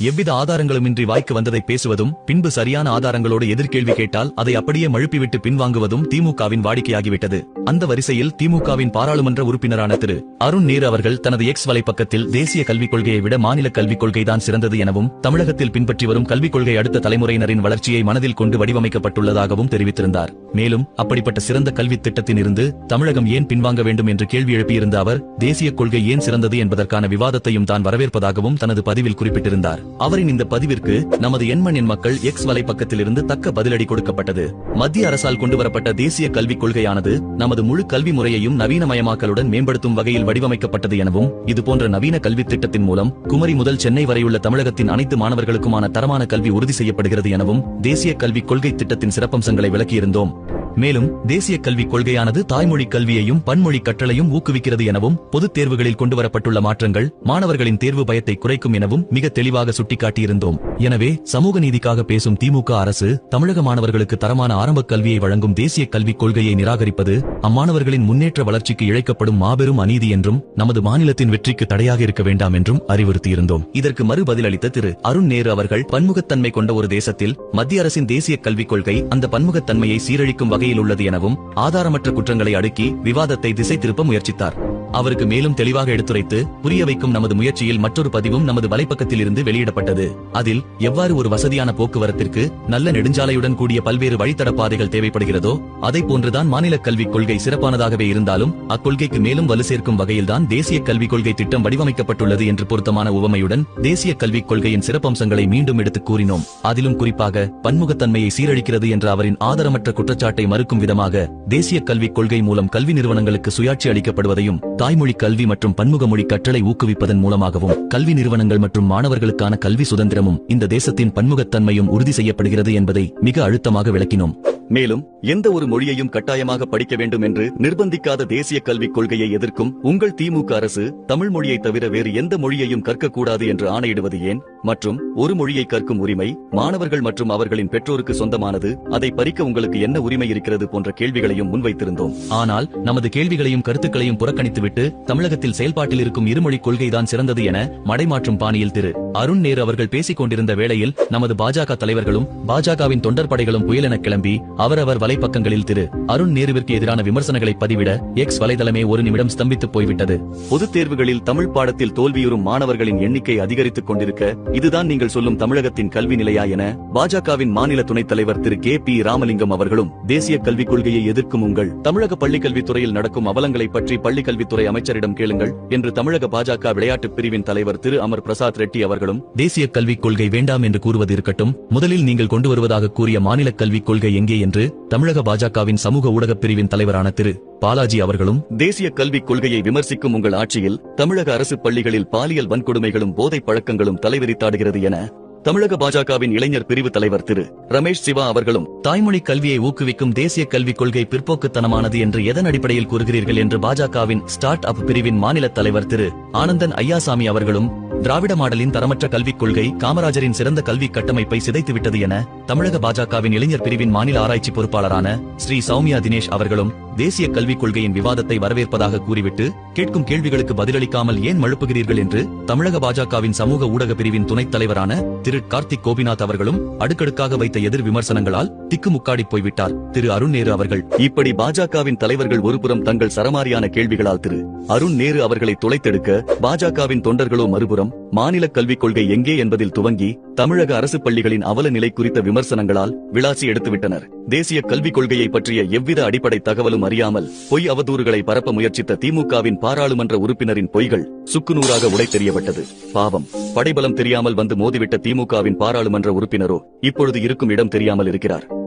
எவ்வித ஆதாரங்களுமின்றி வாய்க்கு வந்ததை பேசுவதும் பின்பு சரியான ஆதாரங்களோடு எதிர்கேள்வி கேட்டால் அதை அப்படியே மழுப்பிவிட்டு பின்வாங்குவதும் திமுகவின் வாடிக்கையாகிவிட்டது. அந்த வரிசையில் திமுகவின் பாராளுமன்ற உறுப்பினரான திரு. அருண் நீர் அவர்கள் தனது எக்ஸ் வலைப்பக்கத்தில் தேசிய கல்விக் கொள்கையை விட மாநில கல்விக் கொள்கைதான் சிறந்தது எனவும் தமிழகத்தில் பின்பற்றி வரும் கல்விக் கொள்கை அடுத்த தலைமுறையினரின் வளர்ச்சியை மனதில் கொண்டு வடிவமைக்கப்பட்டுள்ளதாகவும் தெரிவித்திருந்தார். மேலும் அப்படிப்பட்ட சிறந்த கல்வித் திட்டத்தின் இருந்து தமிழகம் ஏன் பின்வாங்க வேண்டும் என்று கேள்வி எழுப்பியிருந்த அவர் தேசிய கொள்கை ஏன் சிறந்தது என்பதற்கான விவாதத்தையும் தான் வரவேற்பதாகவும் தனது பதிவில் குறிப்பிட்டிருந்தார். அவரின் இந்த பதிவிற்கு நமது எண்மண்ணின் மக்கள் எக்ஸ் வலைப்பக்கத்திலிருந்து தக்க பதிலடி கொடுக்கப்பட்டது. மத்திய அரசால் கொண்டுவரப்பட்ட தேசிய கல்விக் கொள்கையானது நமது முழு கல்வி முறையையும் நவீனமயமாக்கலுடன் மேம்படுத்தும் வகையில் வடிவமைக்கப்பட்டது எனவும் இதுபோன்ற நவீன கல்வித் திட்டத்தின் மூலம் குமரி முதல் சென்னை வரையுள்ள தமிழகத்தின் அனைத்து மாணவர்களுக்குமான தரமான கல்வி உறுதி செய்யப்படுகிறது எனவும் தேசிய கல்விக் கொள்கை திட்டத்தின் சிறப்பம்சங்களை விளக்கியிருந்தோம். மேலும் தேசிய கல்விக் கொள்கையானது தாய்மொழி கல்வியையும் பன்மொழி கற்றலையும் ஊக்குவிக்கிறது எனவும் பொதுத் தேர்வுகளில் கொண்டுவரப்பட்டுள்ள மாற்றங்கள் மாணவர்களின் தேர்வு பயத்தை குறைக்கும் எனவும் மிக தெளிவாக சுட்டிக்காட்டியிருந்தோம். எனவே சமூக நீதிக்காக பேசும் திமுக அரசு தமிழக மாணவர்களுக்கு தரமான ஆரம்ப கல்வியை வழங்கும் தேசிய கல்விக் கொள்கையை நிராகரிப்பது அம்மாணவர்களின் முன்னேற்ற வளர்ச்சிக்கு இழைக்கப்படும் மாபெரும் அநீதி என்றும் நமது மாநிலத்தின் வெற்றிக்கு தடையாக இருக்க வேண்டாம் என்றும் அறிவுறுத்தியிருந்தோம். இதற்கு மறுபதிலளித்த திரு. அருண் நேரு அவர்கள் பன்முகத்தன்மை கொண்ட ஒரு தேசத்தில் மத்திய அரசின் தேசிய கல்விக் கொள்கை அந்த பன்முகத்தன்மையை சீரழிக்கும் வகை வகையில் உள்ளது எனவும் ஆதாரமற்ற குற்றங்களை அடுக்கி விவாதத்தை திசை திருப்ப முயற்சித்தார். அவருக்கு மேலும் தெளிவாக எடுத்துரைத்து புரிய வைக்கும் நமது முயற்சியில் மற்றொரு பதிவும் நமது வலைப்பக்கத்தில் இருந்து வெளியிடப்பட்டது. அதில் எவ்வாறு ஒரு வசதியான போக்குவரத்திற்கு நல்ல நெடுஞ்சாலையுடன் கூடிய பல்வேறு வழித்தட பாதைகள் தேவைப்படுகிறதோ அதை போன்றுதான் மாநில கல்விக் கொள்கை சிறப்பானதாகவே இருந்தாலும் அக்கொள்கைக்கு மேலும் வலு சேர்க்கும் வகையில்தான் தேசிய கல்விக் கொள்கை திட்டம் வடிவமைக்கப்பட்டுள்ளது என்று பொருத்தமான உவமையுடன் தேசிய கல்விக் கொள்கையின் சிறப்பம்சங்களை மீண்டும் எடுத்துக் கூறினோம். அதிலும் குறிப்பாக பன்முகத்தன்மையை சீரழிக்கிறது என்ற அவரின் ஆதாரமற்ற குற்றச்சாட்டை மறுக்கும் விதமாக தேசிய கல்விக் கொள்கை மூலம் கல்வி நிறுவனங்களுக்கு சுயாட்சி அளிக்கப்படுவதையும் தாய்மொழி கல்வி மற்றும் பன்முக மொழி கற்றலை ஊக்குவிப்பதன் மூலமாகவும் கல்வி நிறுவனங்கள் மற்றும் மாணவர்களுக்கான கல்வி சுதந்திரமும் இந்த தேசத்தின் பன்முகத்தன்மையும் உறுதி செய்யப்படுகிறது என்பதை மிக அழுத்தமாக விளக்கினோம். மேலும் எந்த ஒரு மொழியையும் கட்டாயமாக படிக்க வேண்டும் என்று நிர்பந்திக்காத தேசிய கல்விக் கொள்கையை எதிர்க்கும் உங்கள் திமுக அரசு தமிழ் மொழியை தவிர வேறு எந்த மொழியையும் கற்கக்கூடாது என்று ஆணையிடுவது ஏன்? மற்றும் ஒரு மொழியை கற்கும் உரிமை மாணவர்கள் மற்றும் அவர்களின் பெற்றோருக்கு சொந்தமானது அதை பறிக்க உங்களுக்கு என்ன உரிமை இருக்கிறது போன்ற கேள்விகளையும் முன்வைத்திருந்தோம். ஆனால் நமது கேள்விகளையும் கருத்துக்களையும் புறக்கணித்துவிட்டு தமிழகத்தில் செயல்பாட்டில் இருக்கும் இருமொழி கொள்கைதான் சிறந்தது என மடைமாற்றும் பாணியில் திரு. அருண் நேரு அவர்கள் பேசிக் கொண்டிருந்த வேளையில் நமது பாஜக தலைவர்களும் பாஜகவின் தொண்டர் படைகளும் புயலென கிளம்பி அவரவர் வலைப்பக்கங்களில் திரு அருண் நேருவிற்கு எதிரான விமர்சனங்களை பதிவிட எக்ஸ் வலைதளமே ஒரு நிமிடம் ஸ்தம்பித்து போய்விட்டது. பொதுத் தேர்வுகளில் தமிழ் பாடத்தில் தோல்வியுறும் மாணவர்களின் எண்ணிக்கை அதிகரித்துக் கொண்டிருக்க இதுதான் நீங்கள் சொல்லும் தமிழகத்தின் கல்வி நிலையா என பாஜகவின் மாநில துணைத் தலைவர் திரு கே பி ராமலிங்கம் அவர்களும் தேசிய கல்விக் கொள்கையை எதிர்க்கும் உங்கள் தமிழக பள்ளிக்கல்வித்துறையில் நடக்கும் அவலங்களை பற்றி பள்ளிக் கல்வித்துறை அமைச்சரிடம் கேளுங்கள் என்று தமிழக பாஜக விளையாட்டுப் பிரிவின் தலைவர் திரு அமர் பிரசாத் ரெட்டி அவர்கள் அவர்களும் தேசிய கல்விக் கொள்கை வேண்டாம் என்று கூறுவது இருக்கட்டும். முதலில் நீங்கள் கொண்டு வருவதாக கூறிய மாநில கல்விக் கொள்கை எங்கே என்று தமிழக பாஜகவின் சமூக ஊடகப் பிரிவின் தலைவரான திரு. பாலாஜி அவர்களும் தேசிய கல்விக் கொள்கையை விமர்சிக்கும் உங்கள் ஆட்சியில் தமிழக அரசு பள்ளிகளில் பாலியல் வன்கொடுமைகளும் போதைப் பழக்கங்களும் தலைவிரித்தாடுகிறது என தமிழக பாஜகவின் இளைஞர் பிரிவு தலைவர் திரு. ரமேஷ் சிவா அவர்களும் தாய்மொழி கல்வியை ஊக்குவிக்கும் தேசிய கல்விக் கொள்கை பிற்போக்குத்தனமானது என்று எதன் அடிப்படையில் கூறுகிறீர்கள் என்று பாஜகவின் ஸ்டார்ட் அப் பிரிவின் மாநில தலைவர் திரு. ஆனந்தன் ஐயாசாமி அவர்களும் திராவிட மாடலின் தரமற்ற கல்விக் கொள்கை காமராஜரின் சிறந்த கல்வி கட்டமைப்பை சிதைத்துவிட்டது என தமிழக பாஜகவின் இளைஞர் பிரிவின் மாநில ஆராய்ச்சி பொறுப்பாளரான ஸ்ரீ சௌமியா தினேஷ் அவர்களும் தேசிய கல்விக் கொள்கையின் விவாதத்தை வரவேற்பதாக கூறிவிட்டு கேட்கும் கேள்விகளுக்கு பதிலளிக்காமல் ஏன் மழுப்புகிறீர்கள் என்று தமிழக பாஜகவின் சமூக ஊடக பிரிவின் துணைத் தலைவரான திரு கார்த்திக் கோபிநாத் அவர்களும் அடுக்கடுக்காக வைத்த எதிர் விமர்சனங்களால் திக்குமுக்காடி போய்விட்டார். திரு அருண் நேரு அவர்கள். இப்படி பாஜகவின் தலைவர்கள் ஒருபுறம் தங்கள் சரமாரியான கேள்விகளால் திரு அருண் நேரு அவர்களை துளைத்தெடுக்க பாஜகவின் தொண்டர்களோ மறுபுறம் மாநில கல்விக் கொள்கை எங்கே என்பதில் துவங்கி தமிழக அரசு பள்ளிகளின் அவல நிலை குறித்த விமர்சனங்களால் விளாசி எடுத்துவிட்டனர். தேசிய கல்விக் கொள்கையை பற்றிய எவ்வித அடிப்படை தகவலும் அறியாமல் பொய் அவதூறுகளை பரப்ப முயற்சித்த திமுகவின் பாராளுமன்ற உறுப்பினரின் பொய்கள் சுக்குநூறாக உடை தெரியப்பட்டது பாவம். படைபலம் தெரியாமல் வந்து மோதிவிட்ட திமுகவின் பாராளுமன்ற உறுப்பினரோ இப்பொழுது இருக்கும் இடம் தெரியாமல் இருக்கிறார்.